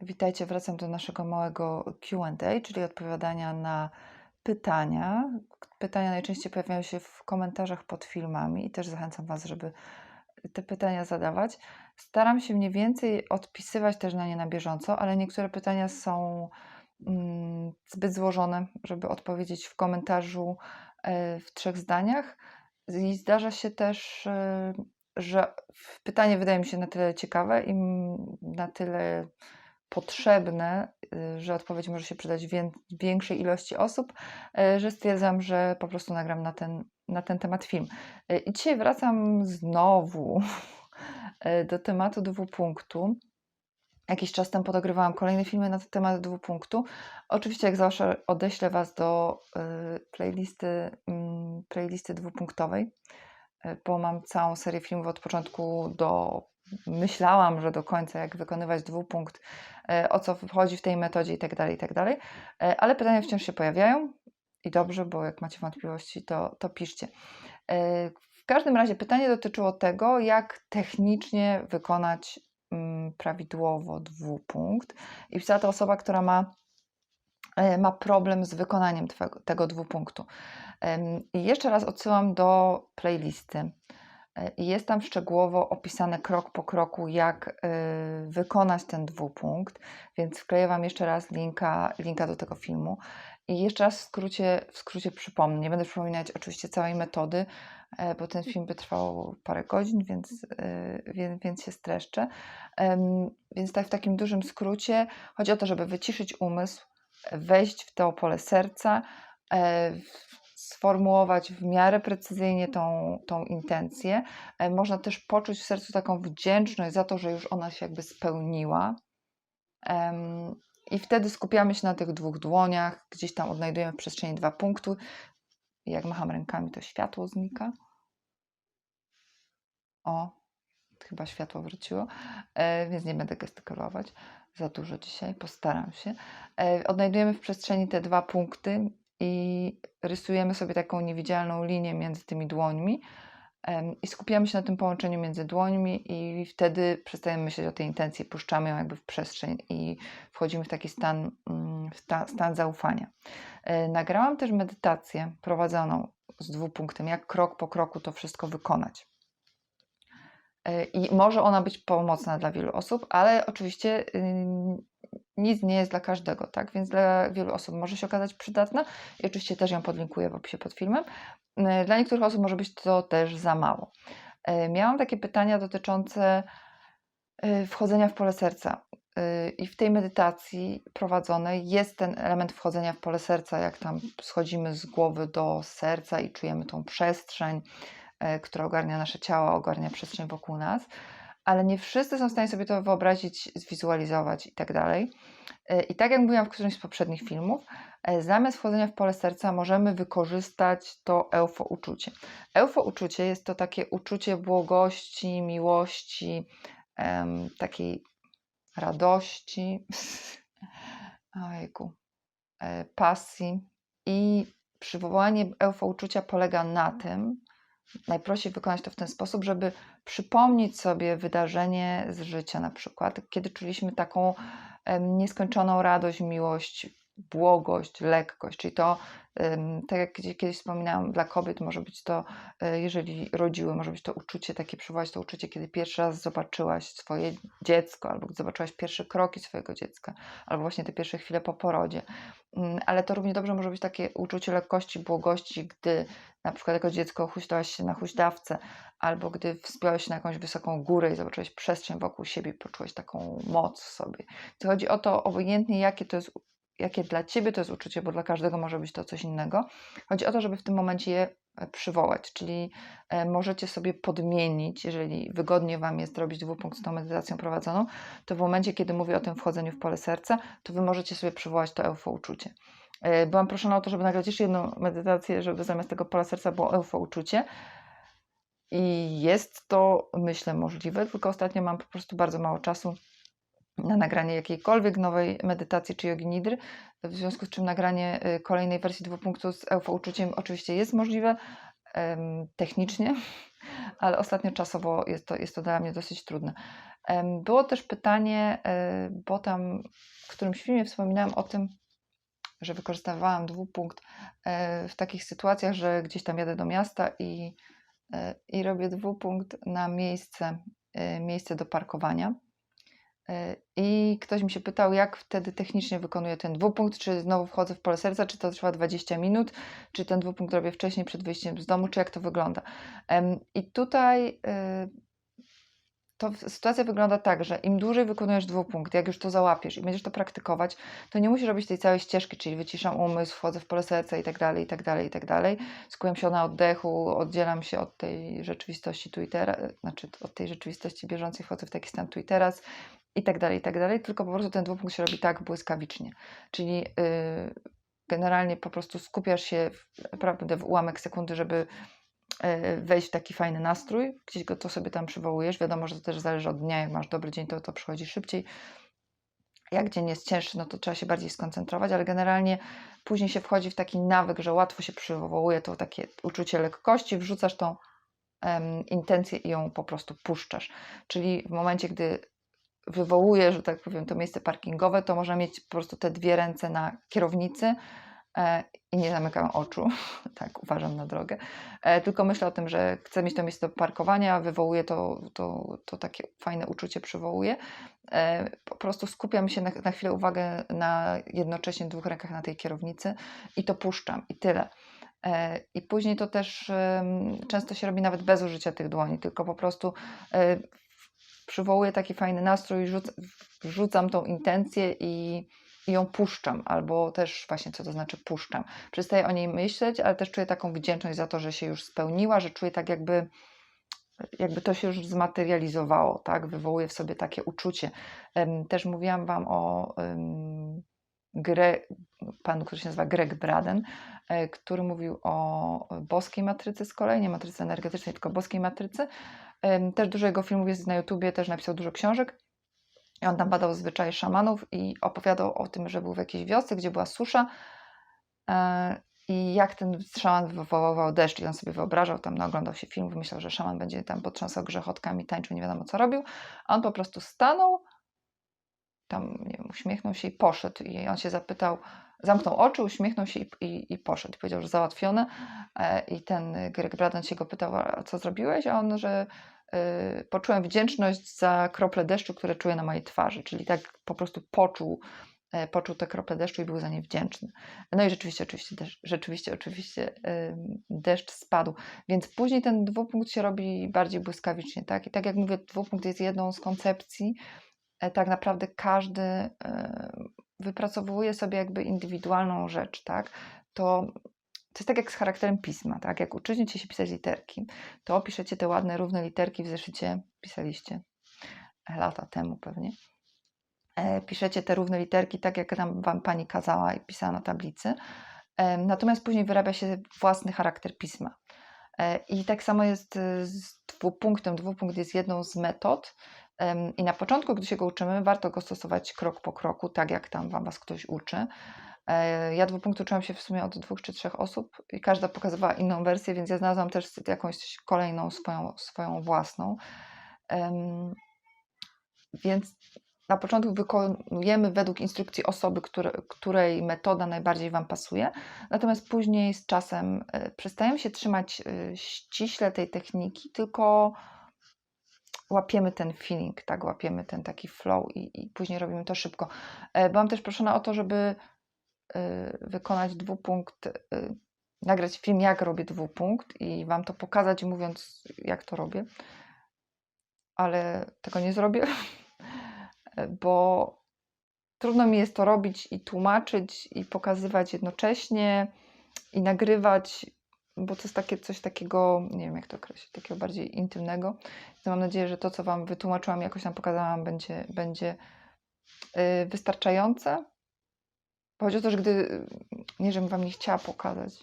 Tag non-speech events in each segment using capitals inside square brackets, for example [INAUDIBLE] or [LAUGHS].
Witajcie, wracam do naszego małego Q&A, czyli odpowiadania na pytania. Pytania najczęściej pojawiają się w komentarzach pod filmami i też zachęcam Was, żeby te pytania zadawać. Staram się mniej więcej odpisywać też na nie na bieżąco, ale niektóre pytania są mm, zbyt złożone, żeby odpowiedzieć w komentarzu e, w trzech zdaniach. I zdarza się też, e, że pytanie wydaje mi się na tyle ciekawe i na tyle potrzebne, y, że odpowiedź może się przydać wię- większej ilości osób, y, że stwierdzam, że po prostu nagram na ten, na ten temat film. Y, I dzisiaj wracam znowu do tematu dwupunktu. Jakiś czas temu podogrywałam kolejne filmy na temat dwupunktu. Oczywiście, jak zawsze, odeślę Was do playlisty, mm, playlisty dwupunktowej, bo mam całą serię filmów od początku do. Myślałam, że do końca, jak wykonywać dwupunkt, y, o co chodzi w tej metodzie i tak dalej, i tak dalej. Y, Ale pytania wciąż się pojawiają i dobrze, bo jak macie wątpliwości, to, to piszcie. Y, W każdym razie pytanie dotyczyło tego, jak technicznie wykonać mm, prawidłowo dwupunkt. I pisała to osoba, która ma, e, ma problem z wykonaniem twego, tego dwupunktu. I jeszcze raz odsyłam do playlisty. E, jest tam szczegółowo opisane krok po kroku, jak y, wykonać ten dwupunkt, więc wkleję Wam jeszcze raz linka, linka do tego filmu. I jeszcze raz w skrócie, w skrócie przypomnę. Nie będę przypominać oczywiście całej metody, e, bo ten film by trwał parę godzin, więc, y, więc, więc się streszczę. Więc tak w takim dużym skrócie chodzi o to, żeby wyciszyć umysł, wejść w to pole serca, e, sformułować w miarę precyzyjnie tą, tą intencję. E, Można też poczuć w sercu taką wdzięczność za to, że już ona się jakby spełniła. I wtedy skupiamy się na tych dwóch dłoniach, gdzieś tam odnajdujemy w przestrzeni dwa punkty. Jak macham rękami, to światło znika. O, chyba światło wróciło, e, więc nie będę gestykulować za dużo dzisiaj, postaram się. E, Odnajdujemy w przestrzeni te dwa punkty i rysujemy sobie taką niewidzialną linię między tymi dłońmi i skupiamy się na tym połączeniu między dłońmi i wtedy przestajemy myśleć o tej intencji, puszczamy ją jakby w przestrzeń i wchodzimy w taki stan, mm, w ta, stan zaufania. E, Nagrałam też medytację prowadzoną z dwupunktem, jak krok po kroku to wszystko wykonać. E, I może ona być pomocna dla wielu osób, ale oczywiście nic nie jest dla każdego, tak? Więc dla wielu osób może się okazać przydatna i oczywiście też ją podlinkuję w opisie pod filmem. E, Dla niektórych osób może być to też za mało. E, Miałam takie pytania dotyczące e, wchodzenia w pole serca. I w tej medytacji prowadzonej jest ten element wchodzenia w pole serca, jak tam schodzimy z głowy do serca i czujemy tą przestrzeń, która ogarnia nasze ciało, ogarnia przestrzeń wokół nas, ale nie wszyscy są w stanie sobie to wyobrazić, zwizualizować i tak dalej. E, I tak jak mówiłam w którymś z poprzednich filmów, e, zamiast wchodzenia w pole serca możemy wykorzystać to eufo uczucie. Eufo uczucie jest to takie uczucie błogości, miłości, em, takiej radości, [LAUGHS] ojejku, e, pasji. I przywołanie eufo uczucia polega na tym, najprościej wykonać to w ten sposób, żeby przypomnieć sobie wydarzenie z życia, na przykład, kiedy czuliśmy taką nieskończoną radość, miłość, błogość, lekkość. Czyli to, tak jak kiedyś- wspominałam, dla kobiet może być to, e, jeżeli rodziły, może być to uczucie, takie przywołać to uczucie, kiedy pierwszy raz zobaczyłaś swoje dziecko, albo zobaczyłaś pierwsze kroki swojego dziecka, albo właśnie te pierwsze chwile po porodzie. Mm, Ale to równie dobrze może być takie uczucie lekkości, błogości, gdy na przykład jako dziecko huśtałaś się na huśtawce, albo gdy wspiąłeś się na jakąś wysoką górę i zobaczyłeś przestrzeń wokół siebie, poczułeś taką moc w sobie. To chodzi o to, obojętnie jakie to jest, jakie dla ciebie to jest uczucie, bo dla każdego może być to coś innego. Chodzi o to, żeby w tym momencie je e, przywołać, czyli e, możecie sobie podmienić, jeżeli wygodnie Wam jest robić dwupunkt z tą medytacją prowadzoną, to w momencie, kiedy mówię o tym wchodzeniu w pole serca, to Wy możecie sobie przywołać to eufo uczucie. E, Byłam proszona o to, żeby nagrać jeszcze jedną medytację, żeby zamiast tego pola serca było eufo uczucie. I jest to, myślę, możliwe, tylko ostatnio mam po prostu bardzo mało czasu na nagranie jakiejkolwiek nowej medytacji czy jogi nidry, w związku z czym nagranie y, kolejnej wersji dwupunktu z eufo uczuciem oczywiście jest możliwe, technicznie, [LAUGHS] ale ostatnio czasowo jest to, jest to dla mnie dosyć trudne. Było też pytanie, e, bo tam w którymś filmie wspominałam o tym, że wykorzystywałam dwupunkt e, w takich sytuacjach, że gdzieś tam jadę do miasta i, i robię dwupunkt na miejsce, miejsce do parkowania. E, I ktoś mi się pytał, jak wtedy technicznie wykonuję ten dwupunkt, czy znowu wchodzę w pole serca, czy to trwa 20 minut, czy ten dwupunkt robię wcześniej przed wyjściem z domu, czy jak to wygląda. I tutaj e, to sytuacja wygląda tak, że im dłużej wykonujesz dwupunkt, jak już to załapiesz i będziesz to praktykować, to nie musisz robić tej całej ścieżki, czyli wyciszam umysł, wchodzę w pole serca i tak dalej, i tak dalej, i tak dalej. Skupiam się na oddechu, oddzielam się od tej rzeczywistości tu i teraz, znaczy od tej rzeczywistości bieżącej, wchodzę w taki stan tu i teraz i tak dalej, i tak dalej, tylko po prostu ten dwupunkt się robi tak błyskawicznie. Czyli yy, generalnie po prostu skupiasz się naprawdę w ułamek sekundy, żeby e, wejść w taki fajny nastrój, gdzieś go to sobie tam przywołujesz. Wiadomo, że to też zależy od dnia. Jak masz dobry dzień, to to przychodzi szybciej. Jak dzień jest cięższy, no to trzeba się bardziej skoncentrować, ale generalnie później się wchodzi w taki nawyk, że łatwo się przywołuje to takie uczucie lekkości, wrzucasz tą em, intencję i ją po prostu puszczasz. Czyli w momencie, gdy wywołuje, że tak powiem, to miejsce parkingowe, to można mieć po prostu te dwie ręce na kierownicy e, i nie zamykam oczu, [LAUGHS] tak uważam na drogę, e, tylko myślę o tym, że chcę mieć to miejsce do parkowania, wywołuje to, to, to takie fajne uczucie, przywołuje. E, po prostu skupiam się na, na chwilę uwagę na jednocześnie dwóch rękach na tej kierownicy i to puszczam i tyle. I później to też często się robi nawet bez użycia tych dłoni, tylko po prostu przywołuję taki fajny nastrój, rzuc, wrzucam tą intencję i, i ją puszczam, albo też właśnie co to znaczy puszczam. Przestaję o niej myśleć, ale też czuję taką wdzięczność za to, że się już spełniła, że czuję tak jakby jakby to się już zmaterializowało, tak? Wywołuje w sobie takie uczucie. Też mówiłam Wam o em, Gre, panu, który się nazywa Greg Braden, e, który mówił o boskiej matrycy z kolei, nie matrycy energetycznej, tylko boskiej matrycy. Też dużo jego filmów jest na YouTubie, też napisał dużo książek. I on tam badał zwyczaje szamanów i opowiadał o tym, że był w jakiejś wiosce, gdzie była susza. E, i jak ten szaman wywoływał deszcz i on sobie wyobrażał, tam oglądał się film, wymyślał, że szaman będzie tam potrząsał grzechotkami, tańczył, nie wiadomo co robił, a on po prostu stanął, tam nie wiem, uśmiechnął się i poszedł. I on się zapytał, zamknął oczy, uśmiechnął się i, i, i poszedł. Powiedział, że załatwione e, i ten Greg Braden się go pytał, a co zrobiłeś? A on, że y, poczułem wdzięczność za krople deszczu, które czuję na mojej twarzy, czyli tak po prostu poczuł, e, poczuł te krople deszczu i był za nie wdzięczny. No i rzeczywiście, oczywiście, deszcz, rzeczywiście, oczywiście ym, deszcz spadł, więc później ten dwupunkt się robi bardziej błyskawicznie, tak? I tak jak mówię, dwupunkt jest jedną z koncepcji, e, tak naprawdę każdy wypracowuje sobie jakby indywidualną rzecz, tak? To to jest tak jak z charakterem pisma, tak? Jak uczycie się pisać literki, to piszecie te ładne, równe literki w zeszycie, pisaliście lata temu pewnie. E, piszecie te równe literki tak, jak nam wam pani kazała i pisała na tablicy. E, natomiast później wyrabia się własny charakter pisma. E, I tak samo jest e, z dwupunktem. Dwupunkt jest jedną z metod. I na początku, gdy się go uczymy, warto go stosować krok po kroku, tak jak tam wam was ktoś uczy. E, Ja dwupunkt uczyłam się w sumie od dwóch czy trzech osób i każda pokazywała inną wersję, więc ja znalazłam też jakąś kolejną swoją, swoją własną. Więc na początku wykonujemy według instrukcji osoby, które, której metoda najbardziej Wam pasuje, natomiast później z czasem e, przestajemy się trzymać e, ściśle tej techniki, tylko łapiemy ten feeling, tak, łapiemy ten taki flow i, i później robimy to szybko. E, Byłam też proszona o to, żeby y, wykonać dwupunkt, y, nagrać film, jak robię dwupunkt i Wam to pokazać, mówiąc, jak to robię. Ale tego nie zrobię, [LAUGHS] bo trudno mi jest to robić i tłumaczyć, i pokazywać jednocześnie, i nagrywać, bo to jest takie coś takiego, nie wiem jak to określić, takiego bardziej intymnego. Więc mam nadzieję, że to, co Wam wytłumaczyłam, jakoś tam pokazałam, będzie, będzie y, wystarczające. Bo Chodzi o to, że gdy, nie żebym Wam nie chciała pokazać,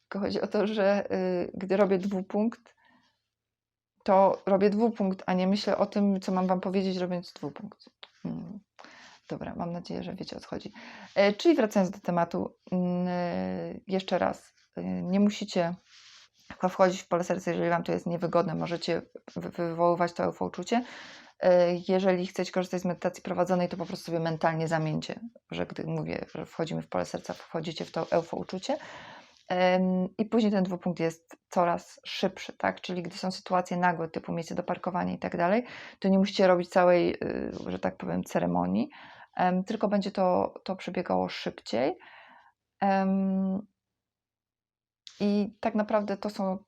tylko chodzi o to, że y, gdy robię dwupunkt, to robię dwupunkt, a nie myślę o tym, co mam Wam powiedzieć, robiąc dwupunkt. Mm. Dobra, mam nadzieję, że wiecie o co chodzi. E, Czyli wracając do tematu, mm, e, jeszcze raz, nie musicie wchodzić w pole serca, jeżeli Wam to jest niewygodne, możecie wy wywoływać to eufouczucie. E, jeżeli chcecie korzystać z medytacji prowadzonej, to po prostu sobie mentalnie zamieńcie, że gdy mówię, że wchodzimy w pole serca, wchodzicie w to eufouczucie. I później ten dwupunkt jest coraz szybszy, tak? Czyli gdy są sytuacje nagłe, typu miejsce do parkowania i tak dalej, to nie musicie robić całej, y, że tak powiem, ceremonii, em, tylko będzie to, to przebiegało szybciej. I tak naprawdę to są,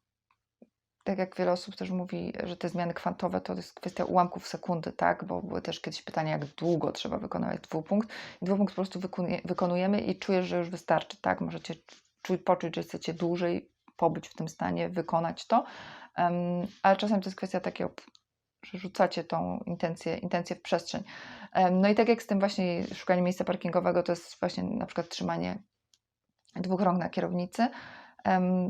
tak jak wiele osób też mówi, że te zmiany kwantowe to jest kwestia ułamków sekundy, tak? Bo były też kiedyś pytania, jak długo trzeba wykonywać dwupunkt. I dwupunkt po prostu wykonuje, wykonujemy i czujesz, że już wystarczy, tak? Możecie czuć, poczuć, że chcecie dłużej pobyć w tym stanie, wykonać to, em, ale czasem to jest kwestia takiego, że rzucacie tą intencję, intencję w przestrzeń. Em, No i tak jak z tym właśnie szukaniem miejsca parkingowego, to jest właśnie na przykład trzymanie dwóch rąk na kierownicy.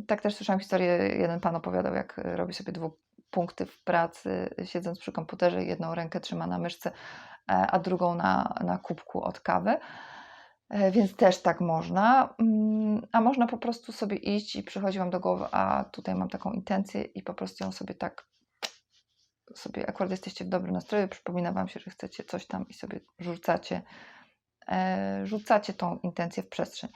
Tak też słyszałam historię, jeden pan opowiadał, jak robi sobie dwupunkty w pracy, siedząc przy komputerze, jedną rękę trzyma na myszce, e, a drugą na, na kubku od kawy. E, Więc też tak można. Mm, A można po prostu sobie iść i przychodzi Wam do głowy, a tutaj mam taką intencję i po prostu ją sobie tak sobie akurat jesteście w dobrym nastroju, przypomina Wam się, że chcecie coś tam i sobie rzucacie, e, rzucacie tą intencję w przestrzeń.